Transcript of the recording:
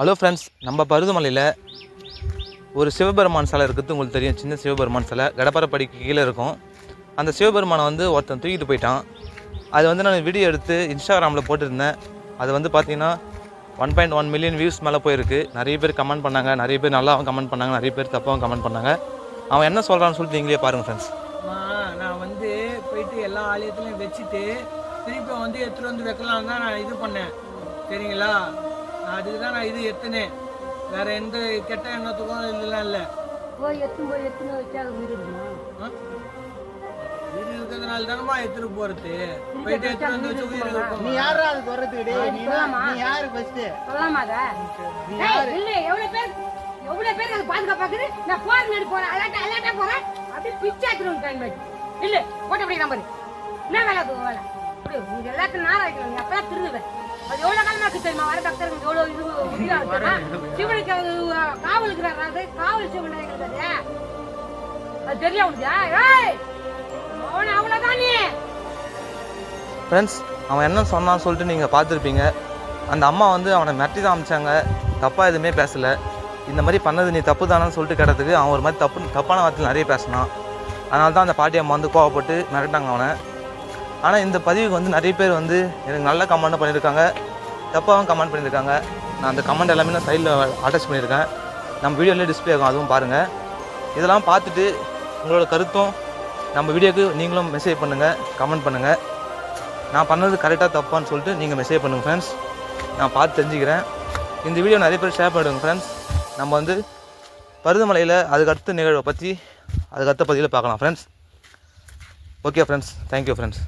Hello friends நம்ம பருதுமலையில் ஒரு சிவபெருமான் சிலை இருக்குது உங்களுக்கு தெரியும். சின்ன சிவபெருமான் சிலை. கடப்பாரப்படிக்கு கீழே இருக்கும். அந்த சிவபெருமானை வந்து ஒருத்தன் தூக்கிட்டு போயிட்டான். அது வந்து நான் வீடியோ எடுத்து இன்ஸ்டாகிராமில் போட்டிருந்தேன். அது வந்து பார்த்தீங்கன்னா one point one million views மேலே போயிருக்கு. நிறைய பேர் கமெண்ட் பண்ணாங்க. நிறைய பேர் நல்லாவும் கமெண்ட் பண்ணாங்க. நிறைய பேர் தப்பாகவும் கமெண்ட் பண்ணாங்க. அவன் என்ன சொல்கிறான்னு சொல்லிட்டு நீங்களே பாருங்கள் ஃப்ரெண்ட்ஸ் நான் வந்து போயிட்டு எல்லா ஆலயத்துலையும் வச்சுட்டு திருப்பி வந்து எடுத்துகிட்டு வந்து வைக்கலாம் தான் நான் இது பண்ணேன். சரிங்களா? அதுக்கு தான் நான் இது எத்துனேன். வேற எந்த கெட்ட எண்ணத்துக்கும் இதெல்லாம் இல்லை. போய் எத்தனை போய் எத்தனை வச்சா வீடு? வீடு இருக்கிறதுனால தானம்மா எடுத்துட்டு போறது. போயிட்டு எடுத்துட்டு வந்து வச்சு உயிர் இருக்கும் நீ யாரா அது வர்றதுக்கு டேய்? நீ யாரு ஃபர்ஸ்ட் சொல்லாமா அத? இல்ல எவ்வளவு பேர் எவ்வளவு பேர் அது பாதுகாப்பாக்குது? நான் போர் நடி போறேன் அலாட்டா அலாட்டா போறேன். அப்படியே பிச்சை எடுத்துருவோம் டைம் ஆச்சு இல்ல போட்ட அப்படி நம்பரு என்ன வேலை வேலை? அப்படி நீங்க எல்லாத்தையும் நார வைக்கணும். நீ அப்பதான் திருந்துவேன் அது எவ்வளவு காலமா இருக்கு தெரியுமா? வர பக்தர்களுக்கு எவ்வளவு இது உதவியா சிவனுக்கு அது அஹ், காவலுக்கு அது காவல் சிவன் அது. அது தெரியா ஏய் அவன அவ்வளவுதான் நீ! ஃப்ரெண்ட்ஸ் அவன் என்ன சொன்னான்னு சொல்லிட்டு நீங்கள் பார்த்துருப்பீங்க. அந்த அம்மா வந்து அவனை மிரட்டி தான் அமிச்சாங்க. தப்பாக எதுவுமே பேசலை. இந்த மாதிரி பண்ணது நீ தப்பு தானேன்னு சொல்லிட்டு கேட்டதுக்கு அவன் ஒரு மாதிரி தப்பு தப்பான வார்த்தையில் நிறைய பேசினான். அதனால தான் அந்த பாட்டி அம்மா வந்து கோவப்பட்டு மிரட்டாங்க அவனை. ஆனால் இந்த பதிவுக்கு வந்து நிறைய பேர் வந்து எனக்கு நல்ல கமெண்ட் பண்ணியிருக்காங்க தப்பாகவும் கமெண்ட் பண்ணியிருக்காங்க நான் அந்த கமெண்ட் எல்லாமே நான் சைடில் அட்டாச் பண்ணியிருக்கேன் நம்ம வீடியோலேயே டிஸ்ப்ளே ஆகும். அதுவும் பாருங்கள் இதெல்லாம் பார்த்துட்டு உங்களோட கருத்தும் நம்ம வீடியோக்கு நீங்களும் மெசேஜ் பண்ணுங்கள் கமெண்ட் பண்ணுங்கள் நான் பண்ணது கரெக்டாக தப்பான்னு சொல்லிட்டு நீங்கள் மெசேஜ் பண்ணுங்கள் ஃப்ரெண்ட்ஸ் நான் பார்த்து தெரிஞ்சுக்கிறேன். இந்த வீடியோ நிறைய பேர் ஷேர் பண்ணிவிடுங்க ஃப்ரெண்ட்ஸ் நம்ம வந்து பருதமலையில் அதுக்கடுத்த நிகழ்வை பற்றி அதுக்கடுத்த பதிவில் பார்க்கலாம் friends okay friends thank you friends